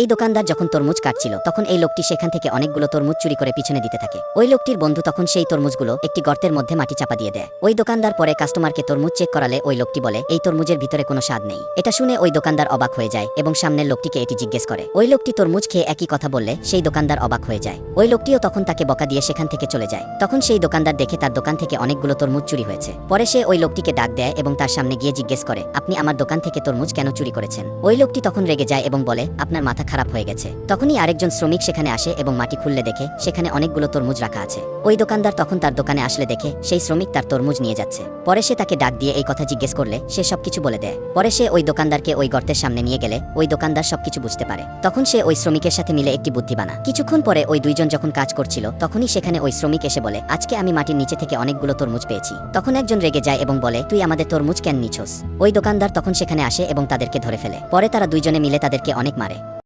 এই দোকানদার যখন তরমুজ কাটছিল, তখন এই লোকটি সেখান থেকে অনেকগুলো তরমুজ চুরি করে পিছনে দিতে থাকে। ওই লোকটির বন্ধু তখন সেই তরমুজগুলো একটি গর্তের মধ্যে মাটি চাপা দিয়ে দেয়। ওই দোকানদার পরে কাস্টমারকে তরমুজ চেক করালে ওই লোকটি বলে, এই তরমুজের ভিতরে কোনো স্বাদ নেই। এটা শুনে ওই দোকানদার অবাক হয়ে যায় এবং সামনের লোকটিকে এটি জিজ্ঞেস করে। ওই লোকটি তরমুজ খেয়ে একই কথা বললে, সেই দোকানদার অবাক হয়ে যায়। ওই লোকটিও তখন তাকে বকা দিয়ে সেখান থেকে চলে যায়। তখন সেই দোকানদার দেখে তার দোকান থেকে অনেকগুলো তরমুজ চুরি হয়েছে। পরে সে ওই লোকটিকে ডাক দেয় এবং তার সামনে গিয়ে জিজ্ঞেস করে, আপনি আমার দোকান থেকে তরমুজ কেন চুরি করেছেন? ওই লোকটি তখন রেগে যায় এবং বলে, আপনার মাথা খারাপ হয়ে গেছে। তখনই আরেকজন শ্রমিক সেখানে আসে এবং মাটি খুললে দেখে, সেখানে অনেকগুলো তরমুজ রাখা আছে। ওই দোকানদার তখন তার দোকানে আসলে দেখে, সেই শ্রমিক তার তরমুজ নিয়ে যাচ্ছে। পরে সে তাকে ডাক দিয়ে এই কথা জিজ্ঞেস করলে, সে সবকিছু বলে দেয়। পরে সে ওই দোকানদারকে ওই গর্তের সামনে নিয়ে গেলে, ওই দোকানদার সবকিছু বুঝতে পারে। তখন সে ওই শ্রমিকের সাথে মিলে একটি বুদ্ধি বানা কিছুক্ষণ পরে ওই দুইজন যখন কাজ করছিল, তখনই সেখানে ওই শ্রমিক এসে বলে, আজকে আমি মাটির নিচে থেকে অনেকগুলো তরমুজ পেয়েছি। তখন একজন রেগে যায় এবং বলে, তুই আমাদের তরমুজ কেন নিছস? ওই দোকানদার তখন সেখানে আসে এবং তাদেরকে ধরে ফেলে। পরে তারা দুইজনে মিলে তাদেরকে অনেক মারে।